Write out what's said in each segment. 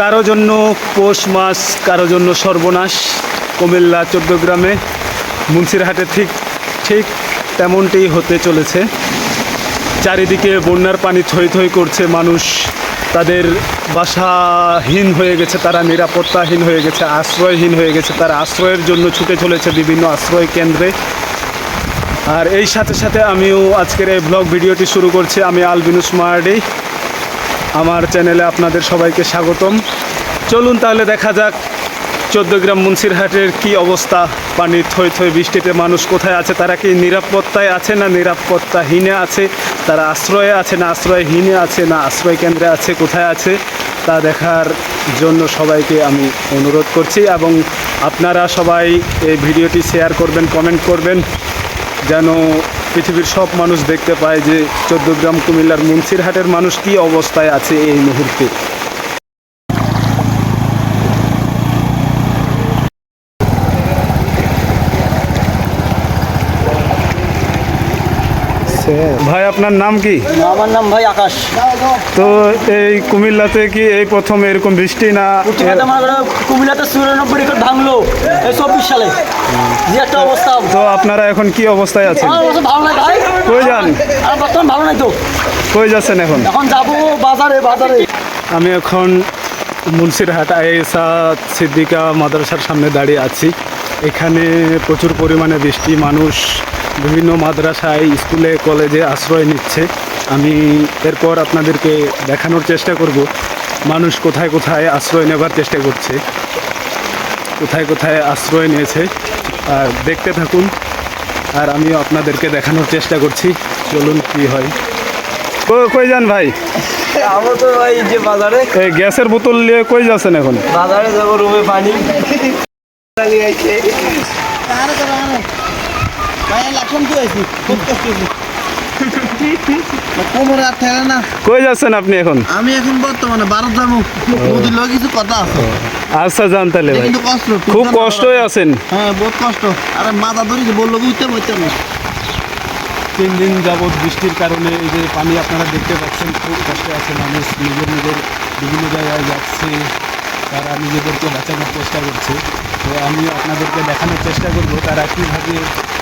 কারও জন্য পৌষ মাস, কারও জন্য সর্বনাশ। কুমিল্লা চোদ্দগ্রামে মুন্সিরহাটে ঠিক ঠিক তেমনটি হতে চলেছে। চারিদিকে বন্যার পানি থই থই করছে মানুষ। তাদের বাসাহীন হয়ে গেছে, তারা নিরাপত্তাহীন হয়ে গেছে, আশ্রয়হীন হয়ে গেছে, তারা আশ্রয়ের জন্য ছুটে চলেছে বিভিন্ন আশ্রয় কেন্দ্রে। আর এই সাথে সাথে আমিও আজকের এই ব্লগ ভিডিওটি শুরু করছি। আমি আলবিনুস মার্ডি আমার চ্যানেলে আপনাদের সবাইকে স্বাগতম। চলুন তাহলে দেখা যাক চোদ্দগ্রাম মুন্সিরহাটের কি অবস্থা। পানি থই থই বৃষ্টিতে মানুষ কোথায় আছে, তারা কি নিরাপত্তায় আছে না নিরাপত্তাহীনে আছে? তারা আশ্রয়ে আছে না আশ্রয়হীনে আছে না আশ্রয় কেন্দ্রে আছে, কোথায় আছে? তা দেখার জন্য সবাইকে আমি অনুরোধ করছি এবং আপনারা সবাই এই ভিডিওটি শেয়ার করবেন কমেন্ট করবেন, যেন পৃথিবীর সব মানুষ দেখতে পায় যে চোদ্দগ্রাম কুমিল্লার মুন্সিরহাটের মানুষ কী অবস্থায় আছে এই মুহূর্তে। ভাই আপনার নাম কি? আমার নাম ভাই আকাশ। তো এই কুমিল্লাতে কি এই প্রথম এরকম বৃষ্টি না কুমিল্লাতে চুরানব্বই রেকর্ড ভাঙলো এই চব্বিশ সালে। যে একটা অবস্থা। তো আপনারা এখন কি অবস্থায় আছেন? ভালো নাই ভাই। কই যান? বর্তমান ভালো নাই তো। কই যাচ্ছেন এখন? এখন যাব বাজারে বাজারে। আমি এখন মুন্সিরহাট আইএসা সিদ্দিকা মাদ্রাসার সামনে দাঁড়িয়ে আছি। এখানে প্রচুর পরিমাণে বৃষ্টি মানুষ বিভিন্ন মাদ্রাসায় স্কুলে কলেজে আশ্রয় নিচ্ছে। আমি এরপর আপনাদেরকে দেখানোর চেষ্টা করব মানুষ কোথায় কোথায় আশ্রয় নেবার চেষ্টা করছে। কোথায় কোথায় আশ্রয় নিয়েছে আর দেখতে থাকুন আর আমিও আপনাদেরকে দেখানোর চেষ্টা করছি চলুন কি হয়। কই- কই যান ভাই? আমার তো ভাই যে বাজারে। এই গ্যাসের বোতল নিয়ে কই যাচ্ছেন এখন? বাজারে যাব রুমে পানি। কই যাচ্ছেন আপনি এখন? আমি এখন বর্তমানে ভারত যাব। কিছু কথা আছে। আচ্ছা যান তাহলে ভাই। কিন্তু কষ্ট খুব কষ্টই আছেন। হ্যাঁ বহুত কষ্ট। আরে মাথা ধরেছি বলল উঠতে বলতে না তিন দিন যাবৎ বৃষ্টির কারণে এই যে পানি আপনারা দেখতে পাচ্ছেন খুব কষ্টে আছে মানুষ। নিজের নিজের বিভিন্ন জায়গায় যাচ্ছে তারা নিজেদেরকে বাঁচানোর চেষ্টা করছে। তো আমি আপনাদেরকে দেখানোর চেষ্টা করব তারা কীভাবে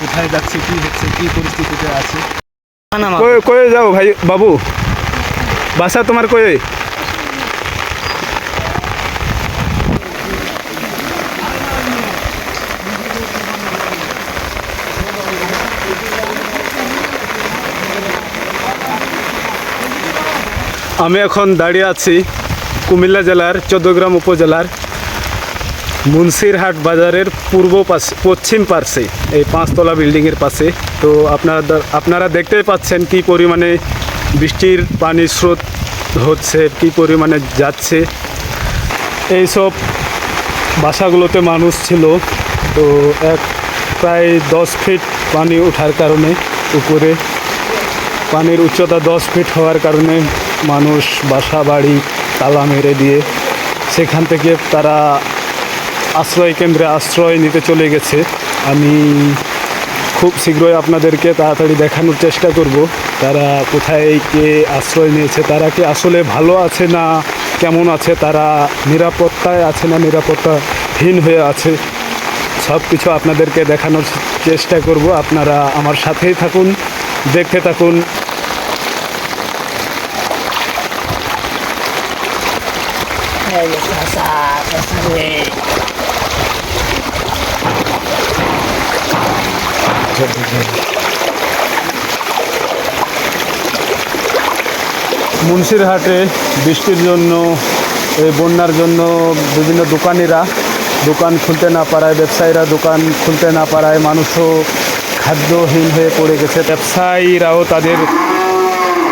কোথায় যাচ্ছে কী হচ্ছে কী পরিস্থিতিতে আছে? কয়ে যাও ভাই বাবু? বাসা তোমার কয়ে আমি এখন দাঁড়িয়ে আছি কুমিল্লা জেলার চৌদ্দগ্রাম উপজেলার মুন্সিরহাট বাজারের পূর্ব পাশে, পশ্চিম পার্শ্বে, এই পাঁচতলা বিল্ডিংয়ের পাশে। তো আপনারা আপনারা দেখতেই পাচ্ছেন কি পরিমাণে বৃষ্টির পানির স্রোত হচ্ছে, কি পরিমাণে যাচ্ছে। এইসব বাসাগুলোতে মানুষ ছিল, তো এক, প্রায় দশ ফিট পানি ওঠার কারণে, উপরে পানির উচ্চতা দশ ফিট হওয়ার কারণে মানুষ বাসা বাড়ি তালা মেরে দিয়ে সেখান থেকে তারা আশ্রয় কেন্দ্রে আশ্রয় নিতে চলে গেছে। আমি খুব শীঘ্রই আপনাদেরকে তাড়াতাড়ি দেখানোর চেষ্টা করব, তারা কোথায় কে আশ্রয় নিয়েছে, তারা কি আসলে ভালো আছে না কেমন আছে, তারা নিরাপত্তায় আছে না নিরাপত্তাহীন হয়ে আছে, সব কিছু আপনাদেরকে দেখানোর চেষ্টা করব। আপনারা আমার সাথেই থাকুন, দেখতে থাকুন। মুন্সিরহাটে বৃষ্টির জন্য, এই বন্যার জন্য বিভিন্ন দোকানিরা দোকান খুলতে না পারায়, ব্যবসায়ীরা দোকান খুলতে না পারায় মানুষও খাদ্যহীন হয়ে পড়ে গেছে। ব্যবসায়ীরাও তাদের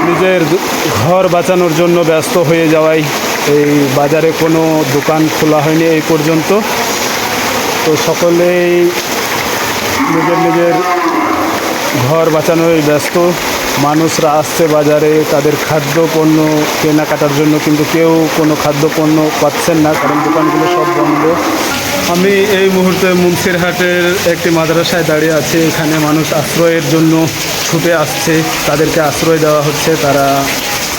নিজের ঘর বাঁচানোর জন্য ব্যস্ত হয়ে যাওয়ায় এই বাজারে কোনো দোকান খোলা হয়নি এই পর্যন্ত। তো সকলেই নিজের নিজের ঘর বাঁচানোয় ব্যস্ত। মানুষরা আসছে বাজারে, তাদের খাদ্য পণ্য কেনাকাটার জন্য, কিন্তু কেউ কোনো খাদ্য পণ্য পাচ্ছেন না, কারণ দোকানগুলো সব বন্ধ। আমি এই মুহূর্তে মুন্সিরহাটের একটি মাদ্রাসায় দাঁড়িয়ে আছি। এখানে মানুষ আশ্রয়ের জন্য ছুটে আসছে। তাদেরকে আশ্রয় দেওয়া হচ্ছে। তারা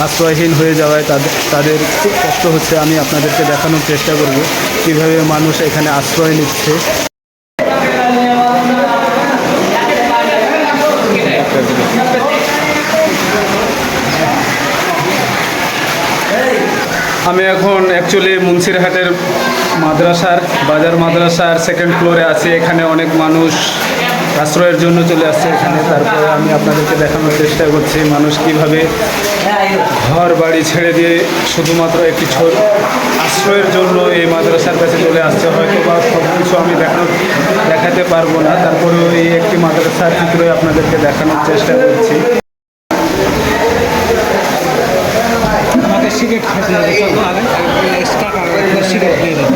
আশ্রয়হীন হয়ে যাওয়ায় তাদের তাদের খুব কষ্ট হচ্ছে। আমি আপনাদেরকে দেখানোর চেষ্টা করব কীভাবে মানুষ এখানে আশ্রয় নিচ্ছে। আমি এখন অ্যাকচুয়ালি মুন্সিরহাটের মাদ্রাসার, বাজার মাদ্রাসার সেকেন্ড ফ্লোরে আছি। এখানে অনেক মানুষ আশ্রয়ের জন্য চলে আসছে এখানে। তারপরে আমি আপনাদেরকে দেখানোর চেষ্টা করছি মানুষ কীভাবে ঘর বাড়ি ছেড়ে দিয়ে শুধুমাত্র একটি ছোট আশ্রয়ের জন্য এই মাদ্রাসার কাছে চলে আসছে। হয়তো বা সব কিছু আমি দেখানো দেখাতে পারব না। তারপরেও এই একটি মাদ্রাসার চিত্রই আপনাদেরকে দেখানোর চেষ্টা করছি। আমাকে সিগারেট খেতে হবে চলো আগে এক্সট্রা সিগারেট দিয়ে দেবো।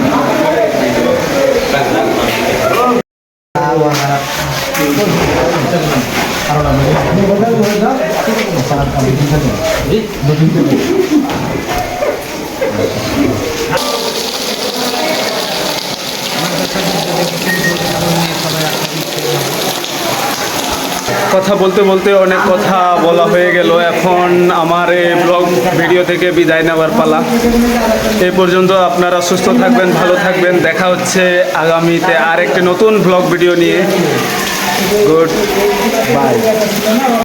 কথা বলতে বলতে অনেক কথা বলা হয়ে গেল। এখন আমার এই ব্লগ ভিডিও থেকে বিদায় নেওয়ার পালা। এই পর্যন্ত আপনারা সুস্থ থাকবেন, ভালো থাকবেন। দেখা হচ্ছে আগামীতে আর একটি নতুন ব্লগ ভিডিও নিয়ে। Good bye